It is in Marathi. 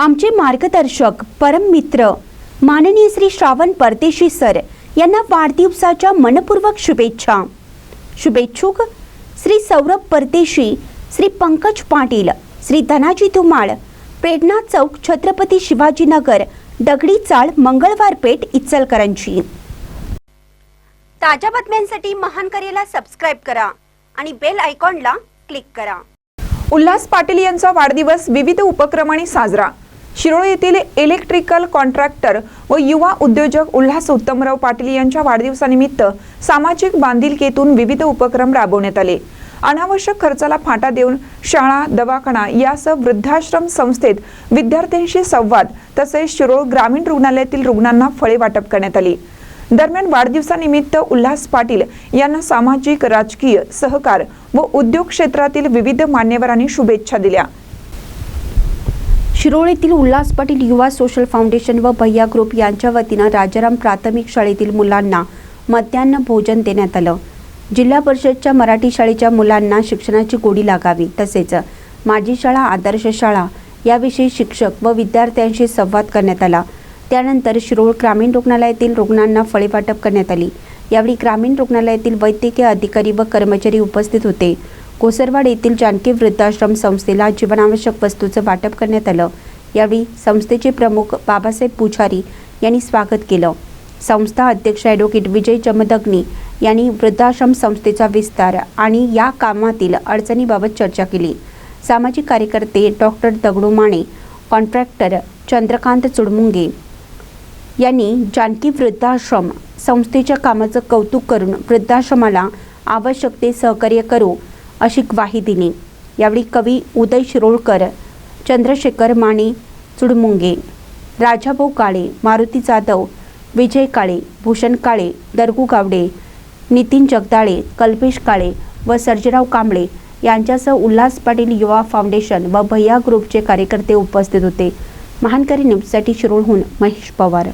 आमचे मार्गदर्शक परम मित्र माननीय श्री श्रावण परदेशी सर यांना वाढदिवसाच्या मनपूर्वक शुभेच्छा. शुभेच्छुक श्री सौरभ परदेशी श्री पंकज पाटील श्री धनाजी धुमाळ प्रेरणा चौक छत्रपती शिवाजीनगर दगडी चाळ मंगळवार पेठ इचलकरंजी. ताज्या बातम्यांसाठी महान करेला सबस्क्राईब करा आणि बेल आयकॉनला क्लिक करा. उल्हास पाटील यांचा वाढदिवस विविध उपक्रमाने साजरा. शिरोळ येथील इलेक्ट्रिकल कॉन्ट्रॅक्टर व युवा उद्योजक उल्हास उत्तमराव पाटील यांच्या वाढदिवसानिमित्त सामाजिक बांधिलकीतून विविध उपक्रम राबवण्यात आले. अनावश्यक खर्चाला फाटा देऊन शाळा दवाखाना यासह वृद्धाश्रम संस्थेत विद्यार्थ्यांशी संवाद तसेच शिरोळ ग्रामीण रुग्णालयातील रुग्णांना फळे वाटप करण्यात आली. दरम्यान वाढदिवसानिमित्त उल्हास पाटील यांना सामाजिक राजकीय सहकार व उद्योग क्षेत्रातील विविध मान्यवरांनी शुभेच्छा दिल्या. शिरोळीतील उल्हास पाटील युवा सोशल फाउंडेशन व भैया ग्रुप यांच्या वतीनं राजाराम प्राथमिक शाळेतील मुलांना मध्यान्ह भोजन देण्यात आलं. जिल्हा परिषदच्या मराठी शाळेच्या मुलांना शिक्षणाची गोडी लागावी तसेच माझी शाळा आदर्श शाळा याविषयी शिक्षक व विद्यार्थ्यांशी संवाद करण्यात आला. त्यानंतर शिरोळ ग्रामीण रुग्णालयातील रुग्णांना फळे वाटप करण्यात आली. यावेळी ग्रामीण रुग्णालयातील वैद्यकीय अधिकारी व कर्मचारी उपस्थित होते. कोसरवाड येथील जानकी वृद्धाश्रम संस्थेला जीवनावश्यक वस्तूचं वाटप करण्यात आलं. यावेळी संस्थेचे प्रमुख बाबासाहेब पुजारी यांनी स्वागत केलं. संस्था अध्यक्ष ॲडव्होकेट विजय चमदग्नी यांनी वृद्धाश्रम संस्थेचा विस्तार आणि या कामातील अडचणीबाबत चर्चा केली. सामाजिक कार्यकर्ते डॉक्टर दगडू माने कॉन्ट्रॅक्टर चंद्रकांत चुडमुंगे यांनी जानकी वृद्धाश्रम संस्थेच्या कामाचं कौतुक करून वृद्धाश्रमाला आवश्यक ते सहकार्य करू अशी ग्वाही दिली. यावेळी कवी उदय शिरोळकर चंद्रशेखर माने चुडमुंगे राजाभाऊ काळे मारुती जाधव विजय काळे भूषण काळे दरगू गावडे नितीन जगदाळे कल्पेश काळे व सर्जेराव कांबळे यांच्यासह उल्हास पाटील युवा फाउंडेशन व भैया ग्रुपचे कार्यकर्ते उपस्थित होते. महानकरी न्यूजसाठी शिरोळहून महेश पवार.